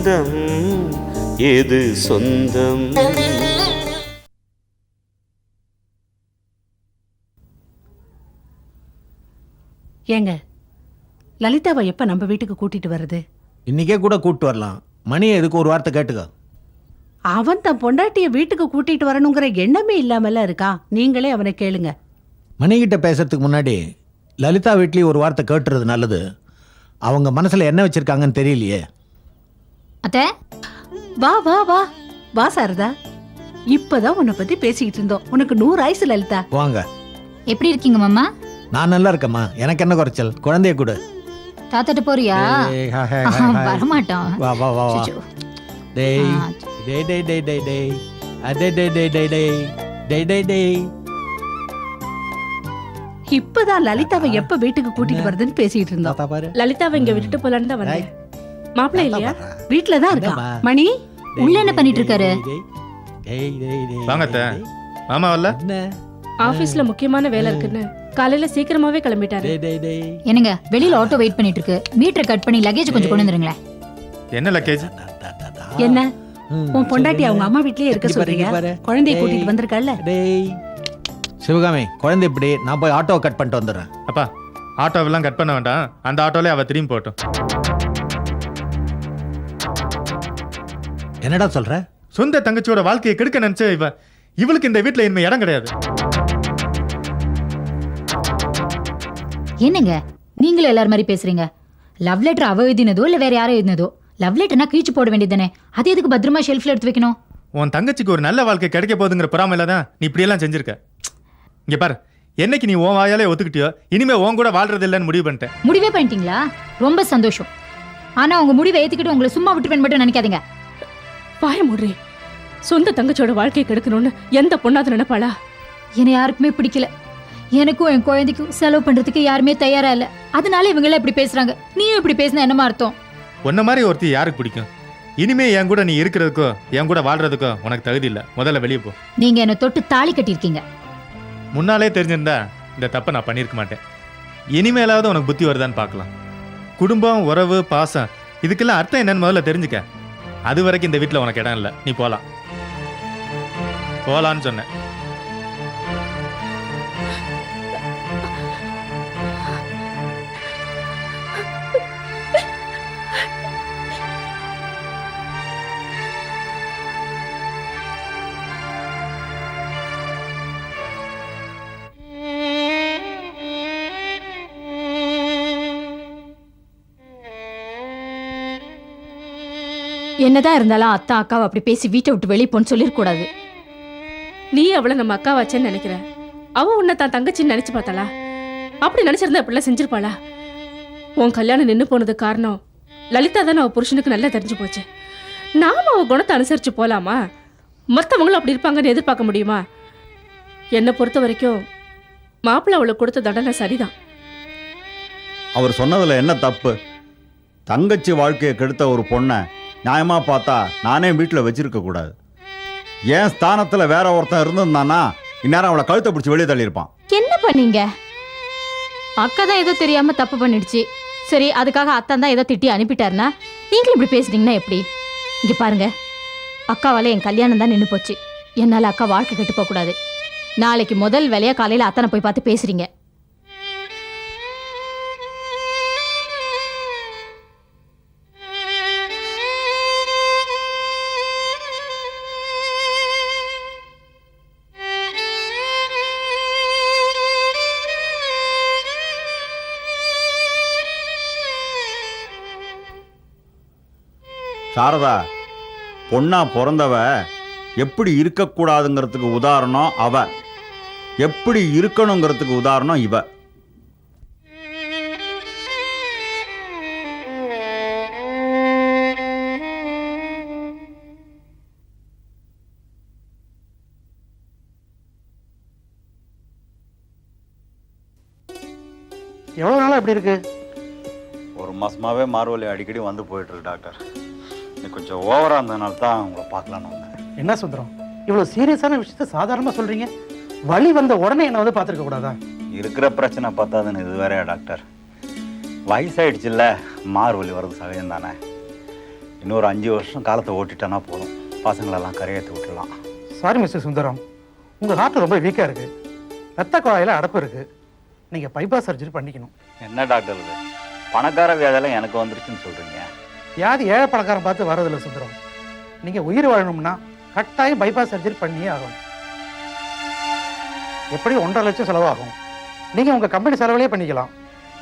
பந்தம் எது சொந்தம்? ஏங்க லலிதாவை எப்ப நம்ம வீட்டுக்கு கூட்டிட்டு வர்றது? இன்னைக்கே கூட கூப்பிட்டு வரலாம். மணி எதுக்கு ஒரு வார்த்தை கேட்டுக்க. அவன் தன் பொண்டாட்டிய வீட்டுக்கு கூட்டிட்டு வரணுங்கிற எண்ணமே இல்லாமல இருக்கான் நீங்களே அவனை கேளுங்க. மணிகிட்ட பேசுறதுக்கு முன்னாடி லலிதா வீட்லேயும் ஒரு வார்த்தை கேட்டுறது நல்லது. அவங்க மனசுல என்ன வச்சிருக்காங்கன்னு தெரியலையே. அத்தை? வா வா வா. வா சாரதா. இப்பதான் உன்னை பத்தி பேசிக்கிட்டு இருந்தோம். உனக்கு நூறு ஆயுசு லலிதா. வாங்க. எப்படி இருக்கீங்க மாமா? நான் நல்லா இருக்கேம்மா. எனக்கு என்ன குறைச்சல்? குழந்தைய கொடு. தாத்தாட்ட போறியா? ஏய், ஹா, ஹா, ஹா, ஹா. வரமாட்டான். வா வா வா வா. டேய். ஆ, டேய் டேய் டேய் டேய் டேய். அடே டேய் டேய் டேய் டேய் டேய். டேய் டேய் இப்பதான் லலிதாவை எப்ப வீட்டுக்கு கூட்டிட்டு வருதுன்னு பேசிட்டு இருந்தோம். தாத்தா பாரு. லலிதாவை இங்க விட்டுட்டு போலான்னு தான் வந்தேன். மாப்பிள்ளை இல்லையா? வீட்டுல தான் என்னம்மா? மணி உள்ள என்ன பண்ணிட்டு இருக்காரு? வாங்க அத்தை. மாமா வரல? ஆபீஸ்ல முக்கியமான வேலை இருக்குன்னு. காலையில சீக்கிரமாவே கிளம்பிட்டாரு. என்னங்க வெளியில ஆட்டோ வெயிட் பண்ணிட்டு இருக்கு மீட்டரை கட் பண்ணி லக்கேஜ் கொஞ்சம் கொண்டு வந்துருங்களேன். என்ன லக்கேஜ். என்ன? உன் பொண்டாட்டி. அவங்க அம்மா வீட்லயே இருக்க சொல்றீங்க. குழந்தைய. கூட்டிட்டு வந்திருக்கல்ல டேய். சிவகாமி குழந்தை இப்படி நான் போய் ஆட்டோ கட் பண்ணிட்டு வந்துடுறேன். அப்பா ஆட்டோவெல்லாம் கட் பண்ண வேண்டாம். அந்த ஆட்டோலே அவ திரும்பி போட்டோம் என்னடா சொல்ற? சொந்த தங்கச்சியோட வாழ்க்கையை கெடுக்க நினைச்ச இவ இவளுக்கு இந்த வீட்ல இனிமே இடம் கிடையாது. என்னங்க? நீங்களும் எல்லாரும் மாதிரி பேசுறீங்க. லவ் லெட்டர் அவ எழுதினதோ இல்ல வேற யாரோ எழுதினதோ? லவ் லெட்டர்னா கீழ்ச்சி போட வேண்டியதுதானே? அது எதுக்கு பத்திரமா ஷெல்ஃப்ல எடுத்து வைக்கணும்? உன் தங்கச்சிக்கு ஒரு நல்ல வாழ்க்கை கிடைக்க போகுதுங்கிற பொறாமையில தான் நீ இப்படியெல்லாம் செஞ்சிருக்க. இங்க பாரு என்னைக்கு நீ உன் வாயாலே ஒத்துக்கிட்டியோ இனிமே உன் கூட வாழ்றது இல்லைன்னு முடிவு பண்ணிட்டேன். முடிவே பண்ணிட்டீங்களா? ரொம்ப சந்தோஷம். ஆனா உங்க முடிவை ஏத்துக்கிட்டு உங்களை சும்மா விட்டுருப்பேன் மட்டும் நினைக்காதீங்க. வாய மூடுறி. சொந்த தங்கச்சியோட வாழ்க்கையை கெடுக்கணும்னு எந்த பொண்ணாவது நினைப்பாளா? என்னை யாருக்குமே பிடிக்கல. எனக்கும் என் குழந்தைக்கும் செலவு பண்றதுக்கு யாருமே தயாரா இல்ல. அதனால இவங்க எல்லாம் இப்படி பேசுறாங்க. நீயும் இப்படி பேசினா என்னமா அர்த்தம்? உன்ன மாதிரி ஒருத்தி யாருக்கு பிடிக்கும்? இனிமே என் கூட நீ இருக்கிறதுக்கோ என் கூட வாழ்றதுக்கோ உனக்கு தகுதி இல்லை. முதல்ல வெளியே போ. நீங்க என்ன தொட்டு தாலி கட்டியிருக்கீங்க. முன்னாலே தெரிஞ்சிருந்தா இந்த தப்பை நான் பண்ணியிருக்க மாட்டேன். இனிமேலாவது உனக்கு புத்தி வருதான்னு பார்க்கலாம். குடும்பம் உறவு பாசம் இதுக்கெல்லாம் அர்த்தம் என்னன்னு முதல்ல தெரிஞ்சுக்க. அது வரைக்கும் இந்த வீட்டில் உனக்கு இடம் இல்லை. நீ போகலாம் போகலான்னு சொன்னேன். என்னதான் இருந்தாலும் அத்தா அக்காவை அப்படி பேசி வீட்டை விட்டு வெளியே போன்னு சொல்லிடக்கூடாது. நீ அவளை நம்ம அக்கா வச்சேன்னு நினைக்கிற. அவ உன்னை தான் தங்கச்சின்னு நினைச்சு பார்த்தாளா? அப்படி நினைச்சிருந்தா இப்படிலாம் செஞ்சிருப்பாளா? உன் கல்யாணம் நின்னு போனதுக்கு காரணம் லலிதா தானே அவ புருஷனுக்கு நல்லா தெரிஞ்சு போச்சு. நாம அவ குணத்தை அனுசரிச்சு போலாமா? மத்தவங்களும் அப்படி இருப்பாங்கன்னு எதிர்பார்க்க முடியுமா? என்னை பொறுத்த வரைக்கும் மாப்பிள்ளை அவளுக்கு கொடுத்த தண்டனை சரிதான். அவர் சொன்னதுல என்ன தப்பு? தங்கச்சி வாழ்க்கையை கெடுத்த ஒரு பொண்ணை நியாயமாக பார்த்தா நானே வீட்டில் வச்சிருக்க கூடாது. என் ஸ்தானத்தில் வேற ஒருத்தன் இருந்திருந்தானா இந்நேரம் அவளை கழுத்தை பிடிச்சி வெளியே தள்ளியிருப்பான். என்ன பண்ணீங்க? அக்கா தான் ஏதோ தெரியாம தப்பு பண்ணிடுச்சு. சரி அதுக்காக அத்தான் தான் ஏதோ திட்டி அனுப்பிட்டாருனா நீங்களும் இப்படி பேசுனீங்கன்னா எப்படி? இங்க பாருங்க. அக்காவால என் கல்யாணம் தான் நின்று போச்சு. என்னால் அக்கா வாழ்க்கை கெட்டு போகக்கூடாது. நாளைக்கு முதல் வேலையா காலையில் அத்தனை போய் பார்த்து பேசுறீங்க. சாரதா பொண்ணா பிறந்தவ எப்படி இருக்கக்கூடாதுங்கிறதுக்கு உதாரணம் அவ. எப்படி இருக்கணுங்கிறதுக்கு உதாரணம் இவ. எவ்வளோ நாளாக இப்படி இருக்கு? ஒரு மாசமாவே மார்வலி அடிக்கடி வந்து போயிட்டு இருக்கு டாக்டர். நீ கொஞ்சம் ஓவரா இருந்ததுனால தான் உங்களை பார்க்கலான்னு வந்தேன். என்ன சுந்தரம்? இவ்வளோ சீரியஸான விஷயத்த சாதாரணமாக சொல்கிறீங்க வலி வந்த உடனே என்ன வந்து பார்த்துருக்க கூடாதா? இருக்கிற பிரச்சனை பார்த்தாதுன்னு இது வேறையா டாக்டர்? வயசாயிடுச்சுல்ல மார்வலி வர்றது சகஜம் தானே. இன்னொரு அஞ்சு வருஷம் காலத்தை ஓட்டிட்டேன்னா போதும். பசங்களெல்லாம் கரையேற்றி விட்டுடலாம். Sorry mister Sundaram. உங்கள் ஹார்ட் ரொம்ப வீக்காக இருக்குது ரத்த குழாயில் அடப்பு இருக்குது நீங்கள் பைபாஸ் சர்ஜரி பண்ணிக்கணும். என்ன டாக்டர் இது? பணக்கார வியாதியெல்லாம் எனக்கு வந்துருச்சுன்னு சொல்கிறீங்க வியாதி ஏழை பணக்காரன் பார்த்து வரதில்லை சுந்தரம். நீங்கள் உயிர் வாழணும்னா கட்டாயம் பைபாஸ் சர்ஜரி பண்ணியே ஆகணும். எப்படி ஒன்றரை லட்சம் செலவாகும்? நீங்கள் உங்கள் கம்பெனி செலவிலே பண்ணிக்கலாம்.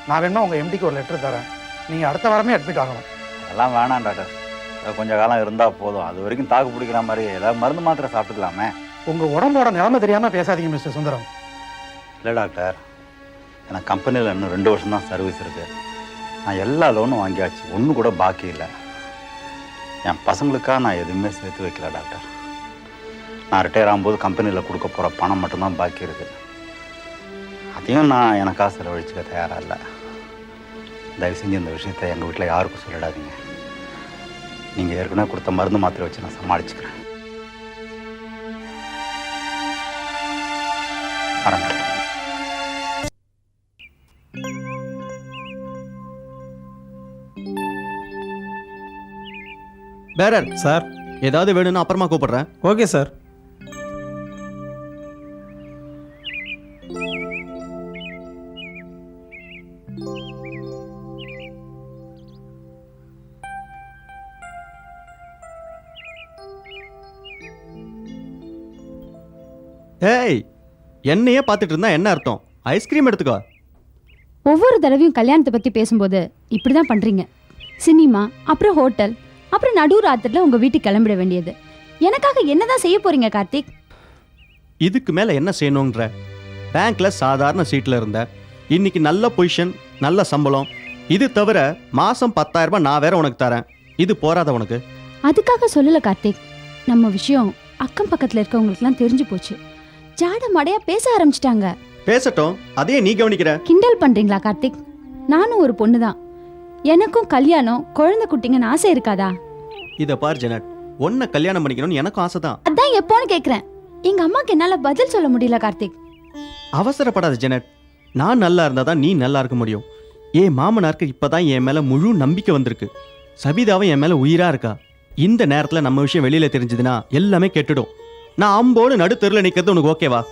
நான் வேணுமா உங்கள் எம்டிக்கு ஒரு லெட்டர் தரேன். நீங்கள் அடுத்த வாரமே அட்மிட் ஆகணும். அதெல்லாம் வேணாம் டாக்டர். அது கொஞ்ச காலம் இருந்தால் போதும். அது வரைக்கும் தாக்கு பிடிக்கிற மாதிரி ஏதாவது மருந்து மாத்திரை சாப்பிட்டுக்கலாமே. உங்கள் உடம்போட நிலைமை தெரியாமல் பேசாதீங்க மிஸ்டர் சுந்தரம். இல்லை டாக்டர். எனக்கு கம்பெனியில் இன்னும் ரெண்டு வருஷம் தான் சர்வீஸ் இருக்குது நான் எல்லா லோனும் வாங்கியாச்சு. ஒன்று கூட பாக்கி இல்லை. என் பசங்களுக்காக நான் எதுவுமே சேர்த்து வைக்கல டாக்டர் நான் ரிட்டையர் ஆகும்போது கம்பெனியில் கொடுக்க போகிற பணம் மட்டும்தான் பாக்கி இருக்குது அதையும் நான் எனக்காக செலவழிச்சுக்க தயாராக இல்லை. தயவு செஞ்சு இந்த விஷயத்தை எங்கள் வீட்டில் யாருக்கும் சொல்லிடாதீங்க. நீங்கள் ஏற்கனவே கொடுத்த மருந்து மாத்திரை வச்சு நான் சமாளிச்சுக்கிறேன். வரேன். பேரர் சார் ஏதாவது வேணும்னா அப்புறமா கூப்பிடுறேன். ஓகே சார் ஏய் என்னையே பார்த்துட்டு இருந்தா என்ன அர்த்தம்? ஐஸ்கிரீம் எடுத்துக்கோ. ஒவ்வொரு தடவையும் கல்யாணத்தை பத்தி பேசும்போது இப்படிதான் பண்றீங்க. சினிமா அப்புறம் ஹோட்டல் அப்புறம் நடு ராத்திரில உங்க வீட்டுக்கு கிளம்பிட வேண்டியது. எனக்காக என்னதான் செய்ய போறீங்க கார்த்திக்? இதுக்கு மேல என்ன செய்யணுங்கிற பேங்க்ல சாதாரண சீட்ல இருந்த இன்னைக்கு நல்ல பொசிஷன் நல்ல சம்பளம். இது தவிர மாசம் பத்தாயிரம் ரூபாய் நான் வேற உனக்கு தரேன். இது போறாத உனக்கு? அதுக்காக சொல்லல கார்த்திக். நம்ம விஷயம் அக்கம் பக்கத்துல இருக்கவங்களுக்குலாம் தெரிஞ்சு போச்சு. ஜாட மடையா பேச ஆரம்பிச்சிட்டாங்க. பேசட்டும். அதையே நீ கவனிக்கிற. கிண்டல் பண்றீங்களா கார்த்திக்? நானும் ஒரு பொண்ணு தான் எனக்கும் கல்யாணம் குழந்தை குட்டிங்கன்னு ஆசை இருக்காதா? இத பார் ஜெனட். உன்னை கல்யாணம் பண்ணிக்கணும்னு எனக்கும் ஆசை தான். அதான் எப்போன்னு கேக்குறேன். எங்க அம்மாக்கு என்னால பதில் சொல்ல முடியல கார்த்திக். அவசரப்படாத ஜெனட். நான் நல்லா இருந்தா தான் நீ நல்லா இருக்க முடியும். என் மாமனாருக்கு இப்பதான் என் மேல முழு நம்பிக்கை வந்திருக்கு. சபிதாவும் என் மேல உயிரா இருக்கா? இந்த நேரத்துல நம்ம விஷயம் வெளியில தெரிஞ்சதுன்னா எல்லாமே கெட்டுடும். நான் அம்போடு நடுத்தெருல நிக்கிறது உனக்கு ஓகேவா?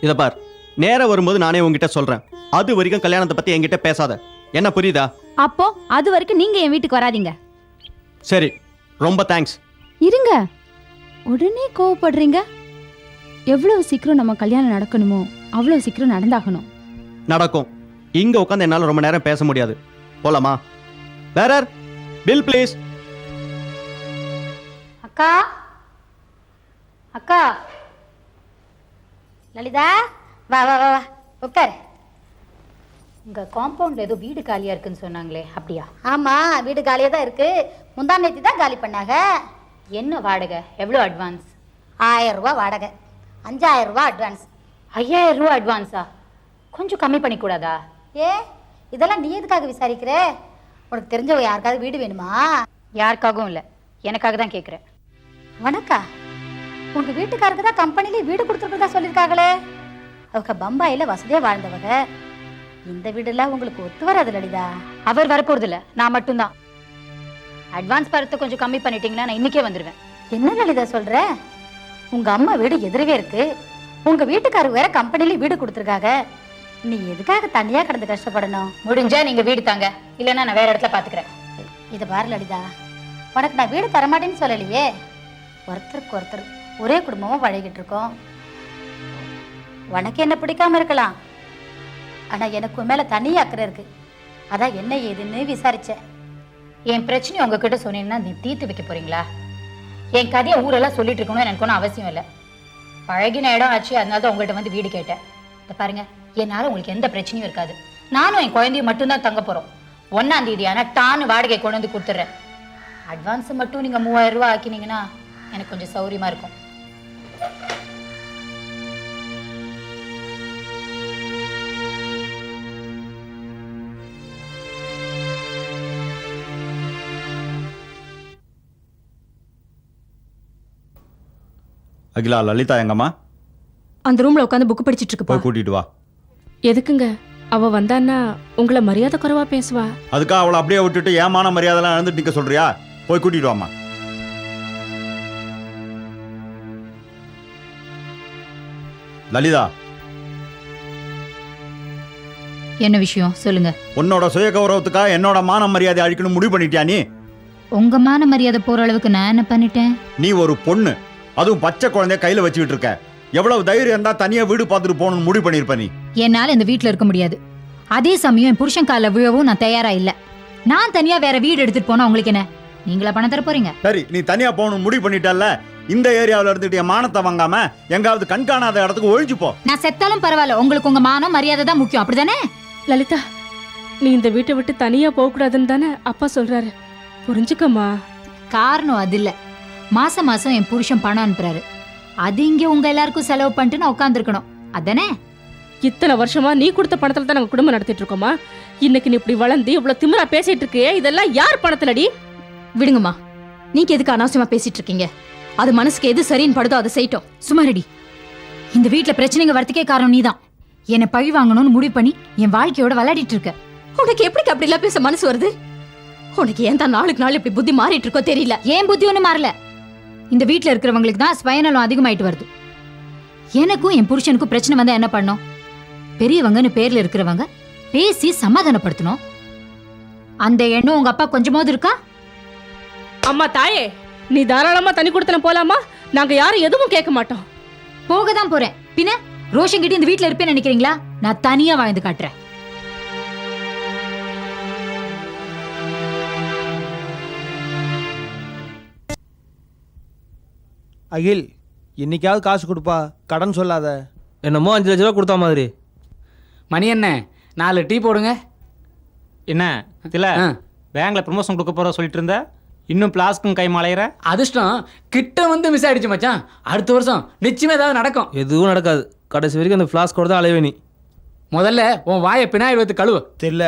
இத பார். நேரம் வரும்போது நானே உன்கிட்ட சொல்றேன். அது வரைக்கும் கல்யாணத்தை பத்தி என்கிட்ட பேசாத. என்ன புரியுதா? அப்போ அது வரைக்கும் நீங்க என் வீட்டுக்கு வராதீங்க. சரி ரொம்ப தேங்க்ஸ் இருங்க. உடனே கோவப்படுறீங்க? எவ்வளவு சீக்கிரம் நம்ம கல்யாணம் நடக்கணுமோ அவ்வளவு சீக்கிரம் நடந்தாகணும். நடக்கும். இங்க உட்காந்து என்னால ரொம்ப நேரம் பேச முடியாது. போலாமா? வேற பில் ப்ளீஸ் அக்கா. அக்கா. லலிதா வா வா வா வா. உட்கார். உங்க காம்பவுண்ட்ல ஏதோ வீடு காலியா இருக்குன்னு சொன்னாங்களே அப்படியா? ஆமா வீடு காலியா தான் இருக்கு. முந்தா நேத்தி தான் காலி பண்ணாங்க. என்ன வாடகை? எவ்வளோ அட்வான்ஸ் ஆயிரம் வாடகை. அஞ்சாயிரம் அட்வான்ஸ் ஐயாயிரம் ரூபா அட்வான்ஸா கொஞ்சம் கம்மி பண்ணிக்கூடாதா? ஏ இதெல்லாம் நீ எதுக்காக விசாரிக்கிற? உனக்கு தெரிஞ்சவங்க யாருக்காவது வீடு வேணுமா? யாருக்காகவும் இல்லை. எனக்காக தான் கேட்குறேன் வணக்கா. உங்க வீட்டுக்காரருக்கு தான் கம்பெனிலே வீடு கொடுத்துருக்கதா சொல்லியிருக்காங்களே அவங்க பம்பாயில வசதியா வாழ்ந்தவங்க. இந்த வீடெல்லாம் உங்களுக்கு ஒத்து வராது லலிதா. அவர் வரப்போறதில்ல நான் மட்டும்தான். அட்வான்ஸ் பரத்தை கொஞ்சம் கம்மி பண்ணிட்டீங்கன்னா நான் இன்னைக்கே வந்துடுவேன் என்ன லலிதா சொல்ற? உங்க அம்மா வீடு எதிரவே இருக்கு. உங்க வீட்டுக்காரர் வேற கம்பெனில வீடு கொடுத்துருக்காங்க நீ எதுக்காக தனியா கிடந்து கஷ்டப்படணும்? முடிஞ்சா நீங்க வீடு தாங்க. இல்லைன்னா நான் வேற இடத்துல பாத்துக்கிறேன். இதை பாரு லலிதா. உனக்கு நான் வீடு தரமாட்டேன்னு சொல்லலையே. ஒருத்தருக்கு ஒருத்தர் ஒரே குடும்பமா பழகிட்டு இருக்கோம். உனக்கு என்ன பிடிக்காம இருக்கலாம்? ஆனால் எனக்கு மேலே தனி அக்கறை இருக்கு. அதான் என்ன ஏதுன்னு விசாரித்தேன் என் பிரச்சனையை உங்ககிட்ட சொன்னீங்கன்னா நீ தீர்த்து வைக்க போறீங்களா? என் கதையை ஊரெல்லாம் சொல்லிட்டு இருக்கணும்னு எனக்கு ஒன்றும் அவசியம் இல்லை. பழகின இடம் ஆச்சு அதனால தான் உங்கள்கிட்ட வந்து வீடு கேட்டேன். இதை பாருங்க என்னால் உங்களுக்கு எந்த பிரச்சனையும் இருக்காது. நானும் என் குழந்தையும் மட்டும்தான் தங்க போகிறோம் ஒன்றாம் தேதி ஆனால் டான்னு வாடகை கொண்டு வந்து கொடுத்துட்றேன். அட்வான்ஸ் மட்டும் நீங்கள் மூவாயிரம் ரூபா ஆக்கினீங்கன்னா எனக்கு கொஞ்சம் சௌரியமாக இருக்கும். அகிலா லலிதா எங்கம்மா? அந்த ரூம்ல உட்காந்து புக் படிச்சிட்டு போய் கூட்டிட்டு வா. எதுக்குங்க? அவ வந்தான்னா உங்களை மரியாதை குறைவா பேசுவா? அதுக்காக அவளை அப்படியே விட்டுட்டு ஏமான மரியாதைலாம் இழந்துட்டு நிற்க சொல்றியா? போய் கூட்டிட்டு வாமா லலிதா. என்ன விஷயம்? சொல்லுங்க. உன்னோட சுய கௌரவத்துக்காக என்னோட மான மரியாதை அழிக்கணும் முடிவு பண்ணிட்டியா நீ? உங்க மான மரியாதை போற அளவுக்கு நான் என்ன பண்ணிட்டேன்? நீ ஒரு பொண்ணு. அதுவும் பச்சை குழந்தைய கையில வச்சுக்கிட்டு இருக்க. எவ்வளவு தைரியம் இருந்தா தனியா வீடு பார்த்துட்டு போகணும்னு முடிவு பண்ணிருப்ப நீ. என்னால இந்த வீட்ல இருக்க முடியாது. அதே சமயம் என் புருஷன் காலில் விழவும் நான் தயாரா இல்ல. நான் தனியா வேற வீடு எடுத்துட்டு போனா உங்களுக்கு என்ன? நீங்களா பணம் தர போறீங்க? சரி நீ தனியா போகணும்னு முடிவு பண்ணிட்டல்ல. இந்த ஏரியாவுல இருந்துட்டு என் மானத்தை வாங்காம எங்காவது கண்காணாத இடத்துக்கு ஒழிஞ்சு போ. நான் செத்தாலும் பரவாயில்ல உங்களுக்கு உங்க மானம் மரியாதை தான் முக்கியம். அப்படிதானே? லலிதா நீ இந்த வீட்டை விட்டு தனியா போக கூடாதுன்னு தானே அப்பா சொல்றாரு. புரிஞ்சுக்கம்மா. காரணம் அது இல்ல. மாசம் மாசம் என் புருஷன் பணம் அனுப்புறாரு. அது இங்க உங்க எல்லாருக்கும் செலவு பண்ணிட்டு நான் உட்காந்துருக்கணும் அதானே? இத்தனை வருஷமா நீ கொடுத்த பணத்துல தான் நாங்க குடும்பம் நடத்திட்டு இருக்கோமா? இன்னைக்கு நீ இப்படி வளர்ந்து இவ்வளவு திமிரா பேசிட்டு இருக்கியே இதெல்லாம் யார் பணத்துலடி? விடுங்கம்மா. நீங்க எதுக்கு அனாவசியமா பேசிட்டு இருக்கீங்க? அது மனசுக்கு எது சரின்னு படுதோ அதை செய்யட்டும். சுமாரடி இந்த வீட்ல பிரச்சனைங்க வரத்துக்கே காரணம் நீதான். என்னை பழி வாங்கணும்னு முடிவு பண்ணி என் வாழ்க்கையோட விளையாடிட்டு இருக்க. உனக்கு எப்படி அப்படி எல்லாம் பேச மனசு வருது? உனக்கு ஏன் தான் நாளுக்கு நாள் இப்படி புத்தி மாறிட்டு இருக்கோ தெரியல. ஏன் புத்தி ஒன்றும் மாறல? இந்த வீட்ல இருக்கிறவங்களுக்கு தான் ஸ்பயனலம் அதிகமாயிட்டு வருது. எனக்கும் என் புருஷனுக்கும் பிரச்சனை வந்தா என்ன பண்ணோம் பெரியவங்கன்னு பேர்ல இருக்கிறவங்க பேசி சமாதானப்படுத்தணும். அந்த எண்ணம் உங்க அப்பா கொஞ்சமாவது இருக்கா? அம்மா தாயே நீ தாராளமா தனி கொடுத்தன போலாமா? நாங்க யாரும் எதுவும் கேட்க மாட்டோம். போக தான் போறேன். பின்ன ரோஷன் கிட்ட இந்த வீட்ல இருப்பேன்னு நினைக்கிறீங்களா? நான் தனியா வாழ்ந்து காட்டுறேன். அகில் இன்னைக்காவது காசு கொடுப்பா கடன் சொல்லாத. என்னமோ அஞ்சு லட்ச ரூபா கொடுத்தா மாதிரி. மணி என்ன? நாலு டீ போடுங்க. என்ன இதில் பேங்க்ல ப்ரமோஷன் கொடுக்க போற சொல்லிட்டு இருந்த இன்னும் பிளாஸ்க்கும் கை மலையிற? அதிர்ஷ்டம். கிட்ட வந்து மிஸ் ஆயிடுச்சு மச்சான். அடுத்த வருஷம் நிச்சயமா ஏதாவது நடக்கும். எதுவும் நடக்காது. கடைசி வரைக்கும் அந்த ஃப்ளாஸ்கோட தான் அலைவே நீ முதல்ல உன் வாயை பினாயில் வைத்து கழுவு. தெரியல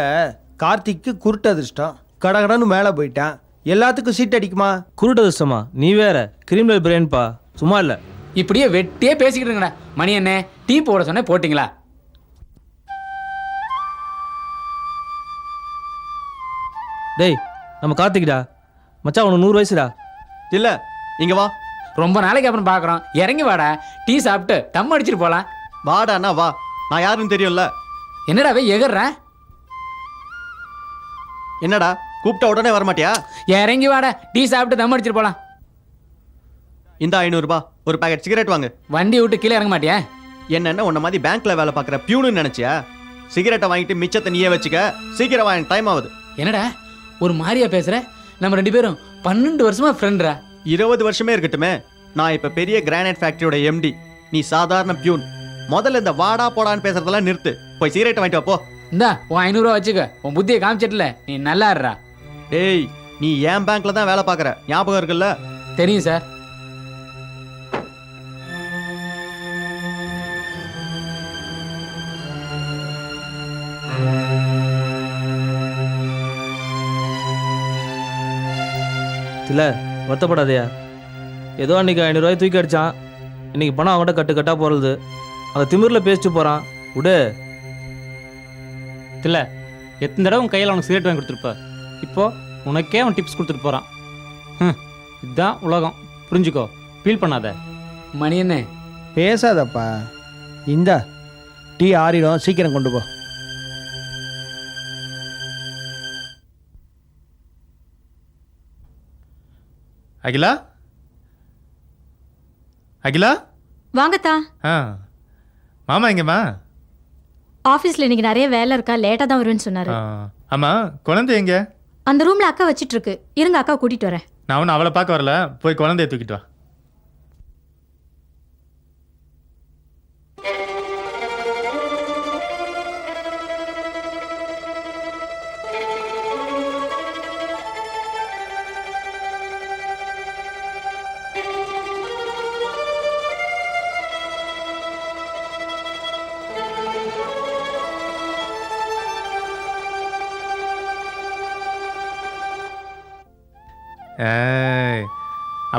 கார்த்திக்கு குருட்டு அதிர்ஷ்டம். கடகடன்னு மேலே போயிட்டான். எல்லாத்துக்கும் சீட் அடிக்குமா? குருட்டு அதிர்ஷ்டமா நீ வேற கிரிமினல் பிரெயின்பா சும்மா இல்லை. இப்படியே வெட்டியே பேசிக்கிட்டு இருங்கடா மணி என்ன டீ போட சொன்னே போட்டிங்களா? டேய் நம்ம கார்த்திக்டா. மச்சான் உனக்கு நூறு வயசுடா. இல்ல இங்க வா. ரொம்ப நாளைக்கு அப்புறம் பார்க்குறோம் இறங்கி வாடா. டீ சாப்பிட்டு தம் அடிச்சிட்டு போலாம். வாடாண்ணா வா. நான் யாருன்னு தெரியும்ல. என்னடா வே எகர்ற என்னடா? கூப்பிட்ட உடனே வரமாட்டியா? இறங்கி வாடா. டீ சாப்பிட்டு தம் அடிச்சிட்டு போலாம். இந்த ஐநூறுபா ஒரு பாக்கெட் சிகரெட் வாங்கு. வண்டி விட்டு கீழே இறங்க மாட்டியா? என்னென்ன உன்ன மாதிரி பேங்க்ல வேலை பார்க்குற பியூனு நினைச்சியா? சிகரெட்டை வாங்கிட்டு மிச்சத்தை நீயே வச்சுக்க. சீக்கிரம் வாங்க டைம் ஆகுது. என்னடா? ஒரு மாதிரியா பேசுற? நம்ம ரெண்டு பேரும் பன்னெண்டு வருஷமா ஃப்ரெண்ட்ரா இருபது வருஷமே இருக்கட்டுமே. நான் இப்ப பெரிய கிரானைட் ஃபேக்டரியோட எம்டி நீ சாதாரண பியூன். முதல்ல இந்த வாடா போடான்னு பேசுறதெல்லாம் நிறுத்து. போய் சிகரெட்டை வாங்கிட்டு வா போ. இந்தா உன் ஐநூறுரூவா வச்சுக்க. உன் புத்தியை காமிச்சிட்டல. நீ நல்லா இருடா. டேய் நீ என் பேங்க்ல தான் வேலை பார்க்குற? ஞாபகம் இருக்குல்ல? தெரியும் சார் இல்லை வருத்தப்படாதயா. ஏதோ அன்னைக்கு ஐநூறுரூவாய் தூக்கி அடிச்சான். இன்னைக்கு பணம் அவன்கிட்ட கட்டு கட்டா போகிறது அந்த திமிரில் பேசிட்டு போகிறான் விடு. இல்லை எத்தனை தடவை உன் கையில் அவனுக்கு சிகரெட் வாங்கி கொடுத்துருப்ப? இப்போ உனக்கே அவன் டிப்ஸ் கொடுத்துட்டு போகிறான் ம் இதுதான் உலகம். புரிஞ்சுக்கோ ஃபீல் பண்ணாத. மணி என்ன பேசாதப்பா. இந்தா டீ ஆறிடும் சீக்கிரம் கொண்டு போ. அகிலா? அகிலா? வாங்கத்தா. ஆ. மாமா எங்கம்மா? ஆஃபீஸில் இன்னைக்கு நிறைய வேலை இருக்கா? லேட்டாக தான் வருவேன்னு சொன்னாரு. ஆ, ஆமா குழந்தை எங்க? அந்த ரூம்ல அக்கா வச்சிட்டு இருக்கு. இருங்க அக்கா கூட்டிட்டு வரேன். நான் ஒன்றும் அவளை பார்க்க வரல. போய் குழந்தைய தூக்கிட்டு வா.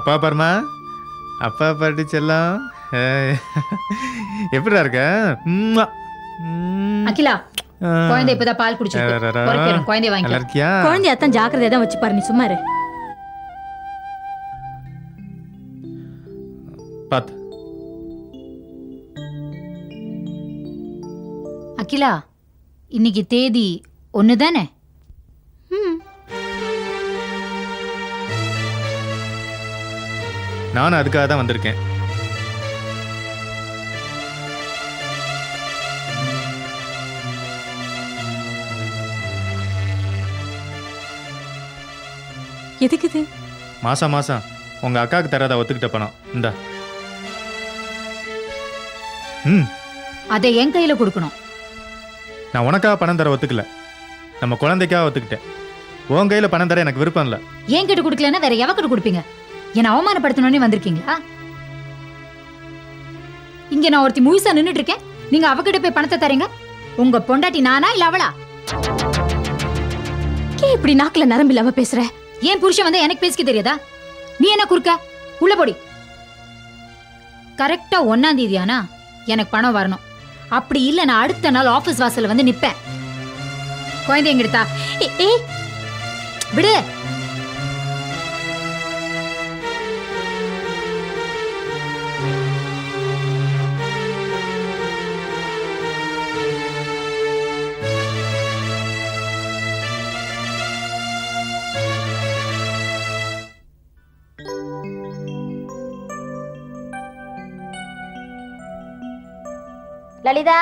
அப்பா பாருமா அப்பா பாட்டி செல்லம். எப்படிடா இருக்க. அகிலா குழந்தை இப்பதான் பால் குடிச்சிருக்கு. குழந்தைய நல்லா வாங்கிக்க இருக்கியா குழந்தையாத்தான் ஜாக்கிரதையா தான் வச்சு பாரு நீ சும்மா இரு. அகிலா இன்னைக்கு தேதி ஒன்று தானே நானும் அதுக்காக தான் வந்திருக்கேன். எதுக்கு இது மாசம் மாசம் உங்க அக்காவுக்கு தராத ஒத்துக்கிட்ட பணம். இந்தா. ம். அதை என் கையில கொடுக்கணும். நான் உனக்காக பணம் தர ஒத்துக்கல. நம்ம குழந்தைக்காக ஒத்துக்கிட்டேன். உன் கையில பணம் தர எனக்கு விருப்பம் இல்லை. ஏன் கிட்ட கொடுக்கலன்னா வேற எவக்கிட்ட கொடுப்பீங்க? என்னை அவமானப்படுத்தணும்னு வந்திருக்கீங்களா? இங்க நான் ஒருத்தி முழுசா நின்னுட்டு இருக்கேன் நீங்க அவகிட்ட போய் பணத்தை தரீங்க? உங்க பொண்டாட்டி நானா இல்ல அவளா? ஏன் இப்படி நாக்குல நரம்பு இல்லாம பேசுற? ஏன் புருஷன் வந்து எனக்கு பேசிக்க தெரியாதா? நீ என்ன குறுக்க? உள்ள போடி. கரெக்டா ஒன்னாம் தேதி ஆனா எனக்கு பணம் வரணும். அப்படி இல்ல நான் அடுத்த நாள் ஆபீஸ் வாசல்ல வந்து நிப்பேன். குழந்தை எங்க எடுத்தா. ஏய், ஏய். விடு. லலிதா?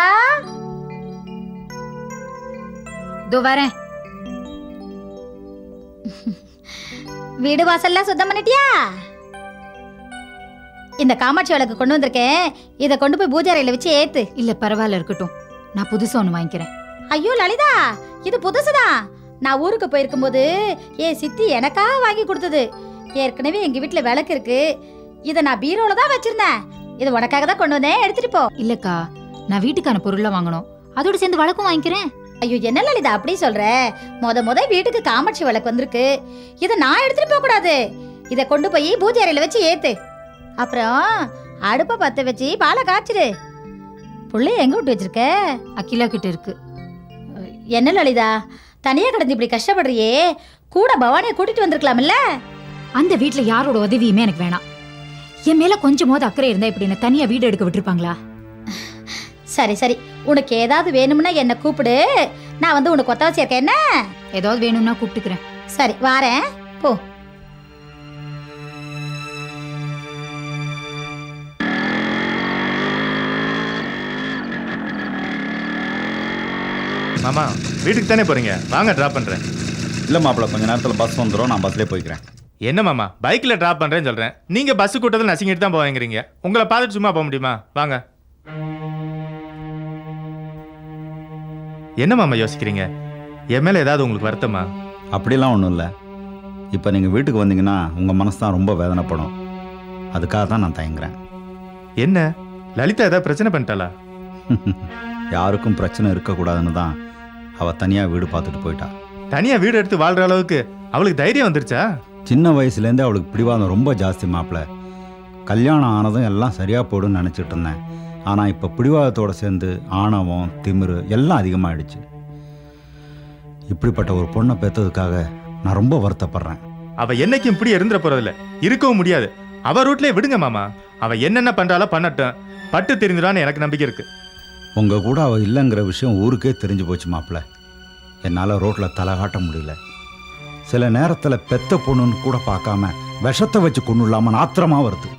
இதோ வரேன். வீடு வாசல்லாம் சுத்தம் பண்ணிட்டியா? இந்த காமாட்சி விளக்கு கொண்டு வந்திருக்கேன். இதை கொண்டு போய் பூஜை அறையில வச்சு ஏத்து. இல்ல பரவாயில்ல இருக்கட்டும். நான் புதுசா ஒண்ணு வாங்கிக்கிறேன். ஐயோ லலிதா! இது புதுசுதான் நான் ஊருக்கு போயிருக்கும்போது என் சித்தி எனக்கா வாங்கி கொடுத்தது. ஏற்கனவே எங்க வீட்ல விளக்கு இருக்கு. இதை நான் பீரோல தான் வச்சிருந்தேன். இது உனக்காக தான் கொண்டு வந்தேன். எடுத்துட்டு போ. இல்லக்கா நான் வீட்டுக்கான பொருளை வாங்கணும். அதோட சேர்ந்து வழக்கும் வாங்கிக்கிறேன். ஐயோ என்ன லலிதா அப்படி சொல்ற? முத முத வீட்டுக்கு காமாட்சி விளக்கு வந்திருக்கு. இதை நான் எடுத்துட்டு போக கூடாது. இதை கொண்டு போய் பூஜை அறையில வச்சு ஏத்து. அப்புறம் அடுப்பை பத்த வச்சு பாலை காய்ச்சிடு புள்ளைய எங்க விட்டு வச்சிருக்க? அகிலா கிட்ட இருக்கு. என்ன லலிதா? தனியா கிடந்து இப்படி கஷ்டப்படுறியே? கூட பவானியை கூட்டிட்டு வந்திருக்கலாம்ல? அந்த வீட்ல யாரோட உதவியுமே எனக்கு வேணாம். என் மேல கொஞ்சமாவது அக்கறை இருந்தா இப்படி என்ன தனியா வீடு எடுக்க விட்டுருப்பாங்களா? சரி சரி. உனக்கு ஏதாவது வேணும்னா என்ன கூப்பிடு. நான் வந்து உனக்கு கொத்த வச்சிருக்கேன். என்ன? ஏதாவது வேணும்னா கூப்பிட்டுக்கிறேன். சரி வாரேன். போ. மாமா வீட்டுக்கு தானே போறீங்க? வாங்க டிராப் பண்றேன். இல்லை மாப்பிள்ள கொஞ்ச நேரத்தில் பஸ் வந்துடும் நான் பஸ்லேயே போய்க்கிறேன். என்ன மாமா பைக்ல டிராப் பண்றேன்னு சொல்றேன். நீங்க பஸ் கூட்டத்தில் நசிங்கிட்டு தான் போவீங்கிறீங்க. உங்களை பார்த்துட்டு சும்மா போக முடியுமா? வாங்க. என்ன மாமா யோசிக்கிறீங்க? என் மேல ஏதாவது உங்களுக்கு வருத்தமா? அப்படிலாம் ஒன்றும் இல்லை. இப்போ நீங்கள் வீட்டுக்கு வந்தீங்கன்னா உங்கள் மனசு தான் ரொம்ப வேதனைப்படும். அதுக்காக தான் நான் தயங்குறேன். என்ன? லலிதா ஏதாவது பிரச்சனை பண்ணிட்டாளா? யாருக்கும் பிரச்சனை இருக்கக்கூடாதுன்னு தான் அவள் தனியாக வீடு பார்த்துட்டு போயிட்டா. தனியா வீடு எடுத்து வாழ்ற அளவுக்கு அவளுக்கு தைரியம் வந்துருச்சா? சின்ன வயசுலேருந்தே அவளுக்கு பிடிவாதம் ரொம்ப ஜாஸ்தி மாப்பிள்ள கல்யாணம் ஆனதும் எல்லாம் சரியாக போடுன்னு நினச்சிட்டு இருந்தேன். ஆனால் இப்போ பிடிவாதத்தோட சேர்ந்து ஆணவம் திமிரு எல்லாம் அதிகமாகிடுச்சு இப்படிப்பட்ட ஒரு பொண்ணை பெற்றதுக்காக நான் ரொம்ப வருத்தப்படுறேன். அவ என்னைக்கும் இப்படி இருந்துட போறதில்ல. இருக்கவும் முடியாது. அவ ரூட்லயே விடுங்க மாமா. அவ என்னென்ன பண்றாளோ பண்ணட்டும். பட்டு தெரிஞ்சிடான்னு எனக்கு நம்பிக்கை இருக்கு. உங்கள் கூட அவள் இல்லைங்கிற விஷயம் ஊருக்கே தெரிஞ்சு போச்சு மாப்பிள்ள என்னால் ரோட்டில் தலை காட்ட முடியல. சில நேரத்தில் பெத்த பொண்ணுன்னு கூட பார்க்காம விஷத்தை வச்சு கொண்டு இல்லாமல் ஆத்திரமாக வருது.